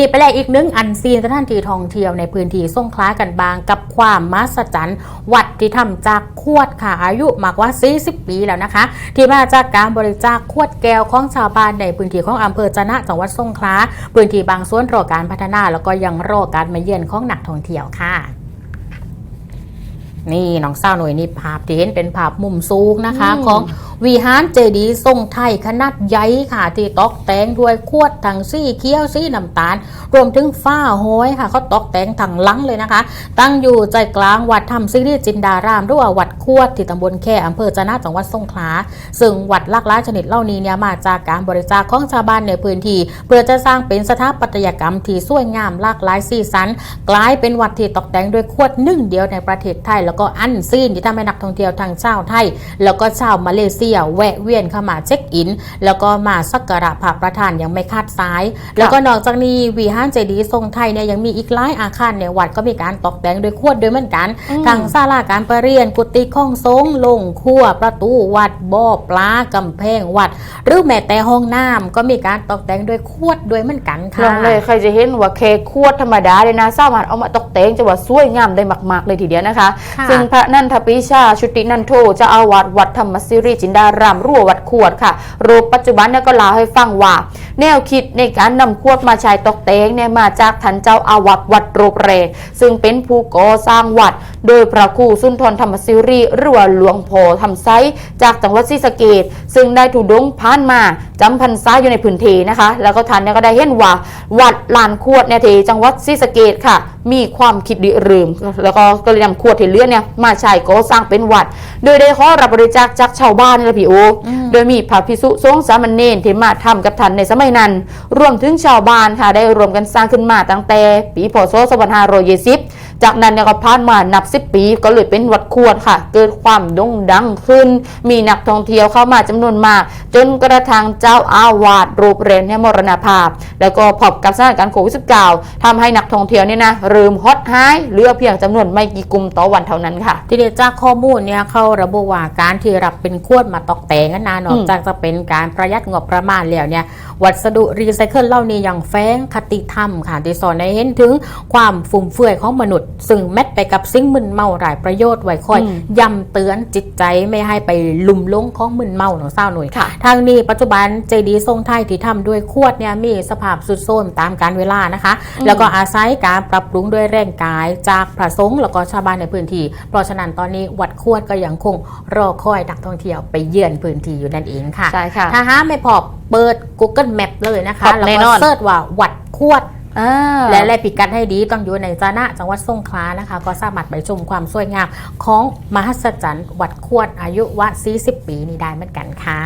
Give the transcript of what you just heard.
นี้ไปแลกอีกหนึงอันซีนสถานที่ท่องเที่ยวในพื้นที่ส่งขลากันบางกับความมหัศจรรย์วัดที่ทำจากขวดค่ะอายุมากกว่า 40 ปีแล้วนะคะ ที่มาจากการบริจาคขวดแก้วของชาวบ้านในพื้นที่ของอำเภอจนะจังหวัดสงขลาพื้นที่บางส่วนรอการพัฒนา แล้วก็ยังรอการมาเยือนของนักท่องเที่ยวค่ะนี่น้องเศร้าวหน่วยนี่ภาพที่เห็นเป็นภาพมุมสูงนะคะอของ วิหารเจดีย์ทรงไทยขนาดใหญ่ค่ะที่ตกแต่งด้วยขวดถังสีเขียวสีน้ำตาล รวมถึงฝ้าห้อยค่ะเขาตกแต่งถังลังเลยนะคะ ตั้งอยู่ใจกลางวัดธรรมซิริจินดารามหรือว่าวัดขวดที่ตำบลแค่อำเภอจนะจังหวัดสงขลาซึ่งวัดลากหลาชนิดเหล่านี้เนี่ยมาจากการบริจาคของชาวบ้านในพื้นที่ เพื่อจะสร้างเป็นสถาปัตยกรรมที่สวยงามหลากหลายสีสัน กลายเป็นวัดที่ตกแต่งด้วยขวดหนึ่งเดียวในประเทศไทย แล้วก็อันซีนที่ทำให้นักท่องเที่ยวทางชาวไทย แล้วก็ชาวมาเลเซียแวะเวียนเข้ามาเช็คอิน แล้วก็มาสักการะพระประธานอย่างไม่คาดสาย แล้วก็นอกจากนี้วิหารเจดีย์ทรงไทยเนี่ยยังมีอีกหลายอาคารในวัดก็มีการตกแต่งด้วยขวดด้วยเหมือนกันอืมทางศาลาการประเรียนกุฏิข้องทรงลงครัวประตูวัดบ่อปลากำแพงวัด หรือแม้แต่ห้องน้ำก็มีการตกแต่งด้วยขวดด้วยเหมือนกันลค่ะองเลยใครจะเห็นว่าเคกขวดธรรมดาเลยนะสามารถเอามาตกแต่งจะว่าสวยงามได้มาก ๆ เลยทีเดียวนะคะค่ะซึ่งพระนันทปิชาชุตินันโทเจะเอาวัดวัดธรรมสิริจินดารามรั่ววัดขวดค่ะรูปปัจจุบันเนี่ยก็เล่าให้ฟังว่า แนวคิดในการนำขวดมาใช้ตกแต่งเนี่ยมาจากท่านเจ้าอาวาสวัดโรบเรซึ่งเป็นผู้ก่อสร้างวัด โดยพระครูสุนทรธรรมสิริหรือว่าหลวงพ่อทำไซจากจังหวัดศรีสะเกดซึ่งได้ถูดงผ่านมาจำพรรษาอยู่ในพื้นที่นะคะ แล้วก็ท่านเนี่ยก็ได้เห็นว่าวัดลานขวดเนี่ยที่จังหวัดศรีสะเกดค่ะ มีความคิดดิเริมแล้วก็ก็เลยนำขวดที่เหลือเนี่ยมาใช้ก่อสร้างเป็นวัด โดยได้ขอรับบริจาคจากชาวบ้านนี่แหละพี่โออโดยมีพระภิกษุสงฆ์สามเณรที่มาทำกับท่านในสมัยนั้น รวมถึงชาวบ้านค่ะได้รวมกันสร้างขึ้นมาตั้งแต่ปีพศ2520 จากนั้นเนี่ยก็ผ่านมานับ10ปีก็เลยเป็นวัดขวดค่ะ เกิดความโด่งดังขึ้น มีนักท่องเที่ยวเข้ามาจำนวนมาก จนกระทั่งเจ้าอาวาสรูปเรนเนี่ยมรณภาพ แล้วก็พบกับสถานการณ์โควิด -19 ทำให้นักท่องเที่ยวเนี่ยนะเริ่มฮอตไฮเหลือเพียงจำนวนไม่กี่กลุ่มต่อวันเท่านั้นค่ะ ทีเดียวจากข้อมูลเนี่ยเขาระบุว่าการที่รับเป็นขวดมาตกแต่งนั้นนะนอกจากจะเป็นการประหยัดงบประมาณแล้วเนี่ยวัสดุรีไซเคิลเหล่านี้ยังแฝงคติธรรมค่ะที่สอนให้เห็นถึงความฟุ่มเฟือยของมนุษย์ซึ่งแมทไปกับสิ่งมึนเมาหลายประโยชน์ไว้คอยอืมย้ำเตือนจิตใจไม่ให้ไปลุ่มหลงของมึนเมาของเศร้าหน่วยค่ะทางนี้ปัจจุบันเจดีย์ทรงไทยที่ทำด้วยขวดเนี่ยมีสภาพสุดโทรมตามการเวลานะคะ แล้วก็อาศัยการปรับปรุงด้วยแรงกายจากพระสงฆ์แล้วก็ชาวบ้านในพื้นที่ เพราะฉะนั้นตอนนี้วัดขวดก็ยังคงรอคอยนักท่องเที่ยวไปเยือนพื้นที่อยู่นั่นเองค่ะใช่ค่ะถ้าหาไม่พอเปิด Google Map เลยนะคะครับแล้วแน่ก็นอนเสิร์ชว่าวัดขวดอ่า และแลปิกัดให้ดีต้องอยู่ในจานะจังหวัดสงขลานะคะ ก็สามารถไปชมความสวยงามของมหัศจรรย์วัดขวดอายุวะ40 ปีนี้ได้เหมือนกันค่ะ